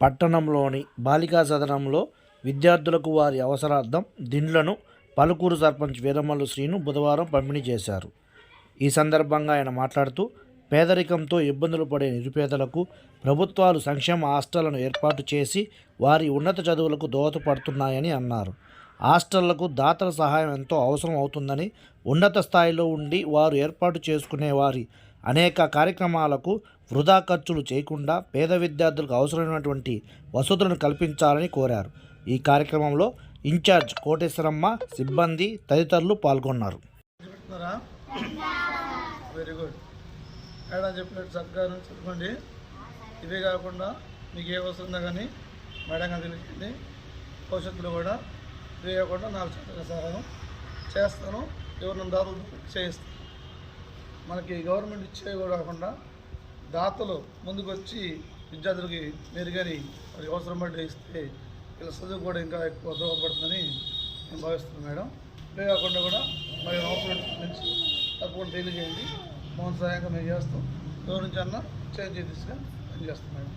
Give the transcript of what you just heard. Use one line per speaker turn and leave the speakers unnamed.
పట్టణంలోని బాలికా సదనంలో విద్యార్థులకు వారి అవసరార్థం దిండ్లను పలుకూరు సర్పంచ్ వీరమల్లు శ్రీను బుధవారం పంపిణీ చేశారు. ఈ సందర్భంగా ఆయన మాట్లాడుతూ పేదరికంతో ఇబ్బందులు పడే నిరుపేదలకు ప్రభుత్వాలు సంక్షేమ హాస్టళ్ళను ఏర్పాటు చేసి వారి ఉన్నత చదువులకు దోహదపడుతున్నాయని అన్నారు. హాస్టళ్ళకు దాతల సహాయం ఎంతో అవసరం అవుతుందని ఉన్నత స్థాయిలో ఉండి వారు ఏర్పాటు చేసుకునే వారి అనేక కార్యక్రమాలకు వృధా ఖర్చులు చేయకుండా పేద విద్యార్థులకు అవసరమైనటువంటి వసతులను కల్పించాలని కోరారు. ఈ కార్యక్రమంలో ఇన్ఛార్జ్ కోటేశ్వరమ్మ సిబ్బంది తదితరులు పాల్గొన్నారు.
వెరీ గుడ్ మేడం చెప్పినట్టు చక్కగా చదువుకోండి ఇవే కాకుండా మీకు ఏ వస్తుందో కానీ మేడం గారు తెలియజేయండి. భవిష్యత్తులో కూడా ఇవే కాకుండా నాకు చక్కగా సహాయం చేస్తాను. ఎవరిని దాతలు చేయిస్తాను. మనకి గవర్నమెంట్ ఇచ్చే కాకుండా దాతలు ముందుకు వచ్చి విద్యార్థులకి మెరుగని మరి అవసరం పడి ఇస్తే వీళ్ళ చదువు కూడా ఇంకా ఎక్కువ దోహపడుతుందని నేను భావిస్తున్నాను మేడం. ఇవే కాకుండా కూడా మరి అవసరం నుంచి తప్పకుండా తెలియజేయండి మోహన్ సహాయంగా మేము చేస్తాం. ఎవరి నుంచి అన్నా చేంజ్ దిశగా పనిచేస్తాం మేడం.